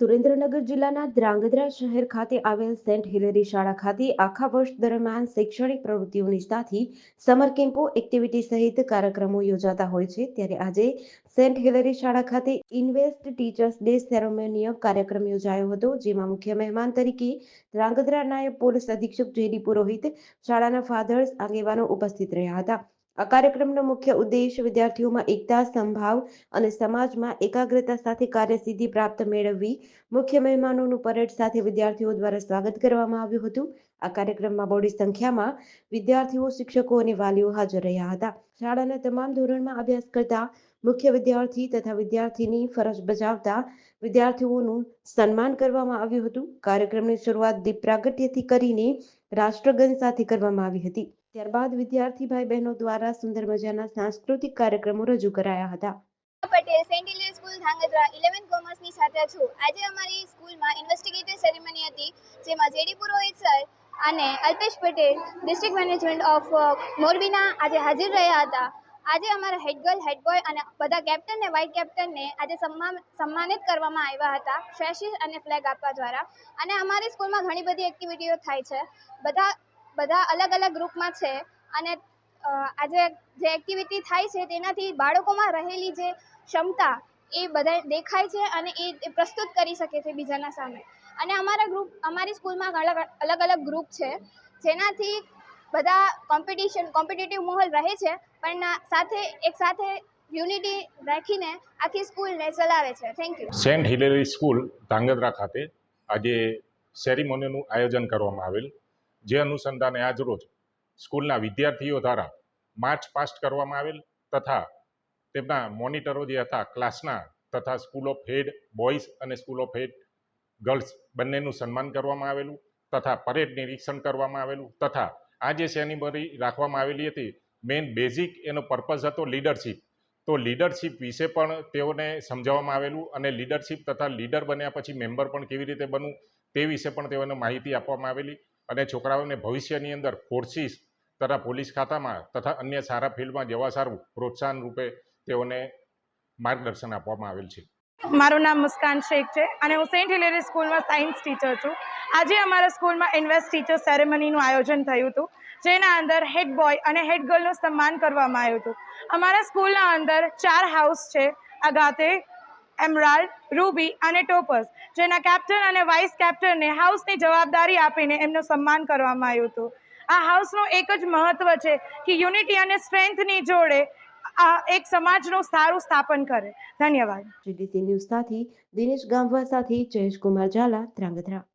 સુરેન્દ્રનગર જિલ્લાના ધ્રાંગધ્રા શહેર ખાતે આવેલ સેન્ટ હિલેરી શાળા ખાતે આખા વર્ષ દરમિયાન શૈક્ષણિક પ્રવૃત્તિઓની સાથે સમર કેમ્પો એક્ટિવિટી સહિત કાર્યક્રમો યોજાતા હોય છે. ત્યારે આજે સેન્ટ હિલેરી શાળા ખાતે ઇન્વેસ્ટ ટીચર્સ ડે સેરેમોનિયલ કાર્યક્રમ યોજાયો હતો, જેમાં મુખ્ય મહેમાન તરીકે ધ્રાંગધ્રા નાયબ પોલીસ અધિક્ષક જેડી પુરોહિત શાળાના ફાધર્સ આગેવાનો ઉપસ્થિત રહ્યા હતા. આ કાર્યક્રમનો મુખ્ય ઉદ્દેશ વિદ્યાર્થીઓમાં એકતા, સંભાવ અને સમાજમાં એકાગ્રતા સાથે કાર્યસિદ્ધિ પ્રાપ્ત મેળવવી. મુખ્ય મહેમાનોનું પરેડ સાથે વિદ્યાર્થીઓ દ્વારા સ્વાગત કરવામાં આવ્યું હતું. આ કાર્યક્રમમાં બોડી સંખ્યામાં વિદ્યાર્થીઓ, શિક્ષકો અને વાલીઓ હાજર રહ્યા હતા. શાળાના તમામ ધોરણમાં અભ્યાસ કરતા મુખ્ય વિદ્યાર્થી તથા વિદ્યાર્થીની ફરજ બજાવતા વિદ્યાર્થીઓનું સન્માન કરવામાં આવ્યું હતું. કાર્યક્રમની શરૂઆત દીપ પ્રાગટ્યથી કરીને રાષ્ટ્રગંધ સાથે કરવામાં આવી હતી. ત્યારબાદ વિદ્યાર્થી ભાઈ બહેનો દ્વારા સુંદર મજાના સાંસ્કૃતિક કાર્યક્રમો રજૂ કરાયા હતા. Patel saint Hilary school Dhrangadhra eleven કોમર્સની સાથે છું. આજે અમારી સ્કૂલમાં ઇન્વેસ્ટિગેટિવ સેરેમની હતી, જેમાં જેડી પુરોહિત સર અને Alpesh Patel district management of મોરબીના આજે હાજર રહ્યા હતા. આજે અમારા હેડ ગર્લ હેડ બોય અને બધા કેપ્ટન ને વાઇસ કેપ્ટનને આજે સન્માન, સન્માનિત કરવામાં આવ્યા હતા ફ્રેશિસ અને ફ્લેગ આપવા દ્વારા. અને અમારી સ્કૂલમાં ઘણી બધી એક્ટિવિટીઓ થાય છે. બધા બધા અલગ અલગ ગ્રુપમાં છે અને આજે જે એક્ટિવિટી થાય છે તેનાથી બાળકોમાં રહેલી જે ક્ષમતા એ બધા દેખાય છે અને એ પ્રસ્તુત કરી શકે છે બીજાના સામે. અને અમારા ગ્રુપ, અમારી સ્કૂલમાં અલગ અલગ અલગ ગ્રુપ છે, જેનાથી બધા કોમ્પિટિશન કોમ્પિટિટિવ માહોલ રહે છે, પણ સાથે, એક સાથે યુનિટી રાખીને આખી સ્કૂલને ચલાવે છે. Thank you saint Hilary school Dhrangadhra ખાતે આજે સેરેમોનીનું આયોજન કરવામાં આવેલ. જે અનુસંધાને આજરોજ સ્કૂલના વિદ્યાર્થીઓ દ્વારા માર્ચ પાસ્ટ કરવામાં આવેલ તથા તેમના મોનિટરો જે હતા ક્લાસના તથા સ્કૂલ ઓફ હેડ બોયઝ અને સ્કૂલ ઓફ હેડ ગર્લ્સ બંનેનું સન્માન કરવામાં આવેલું તથા પરેડ નિરીક્ષણ કરવામાં આવેલું તથા આ જે સેરેમની રાખવામાં આવેલી હતી મેઇન બેઝિક એનો પર્પઝ હતો લીડરશિપ. તો લીડરશીપ વિશે પણ તેઓને સમજાવવામાં આવેલું અને લીડરશીપ તથા લીડર બન્યા પછી મેમ્બર પણ કેવી રીતે બનવું તે વિશે પણ તેઓને માહિતી આપવામાં આવેલી. અને છોકરાઓને ભવિષ્યની અંદર ફોર્સિસ તથા પોલીસ ખાતામાં તથા અન્ય સારા ફિલ્ડમાં જવા સારું પ્રોત્સાહન રૂપે તેઓને માર્ગદર્શન આપવામાં આવેલ છે. મારું નામ મુસ્કાન શેખ છે અને હું સેન્ટ હિલેરી સ્કૂલમાં સાયન્સ ટીચર છું. આજે અમારા સ્કૂલમાં ઇન્વેસ્ટ ટીચર સેરેમનીનું આયોજન થયું હતું, જેના અંદર હેડ બોય અને હેડ ગર્લનું સન્માન કરવામાં આવ્યું હતું. અમારા સ્કૂલના અંદર ચાર હાઉસ છે. અગાતે એમરાલ્ડ રૂબી અને ટોપસ જેના કેપ્ટન અને વાઇસ કેપ્ટનને હાઉસની જવાબદારી આપીને એમનું સન્માન કરવામાં આવ્યું હતું. આ હાઉસનું એક જ મહત્ત્વ છે કે યુનિટી અને સ્ટ્રેન્થની જોડે આ એક સમાજનું સારું સ્થાપન કરે. ધન્યવાદ. જીડીસી ન્યૂઝ સાથે દિનેશ ગામવા સાથે જયેશ કુમાર ઝાલા, ધ્રાંગધ્રા.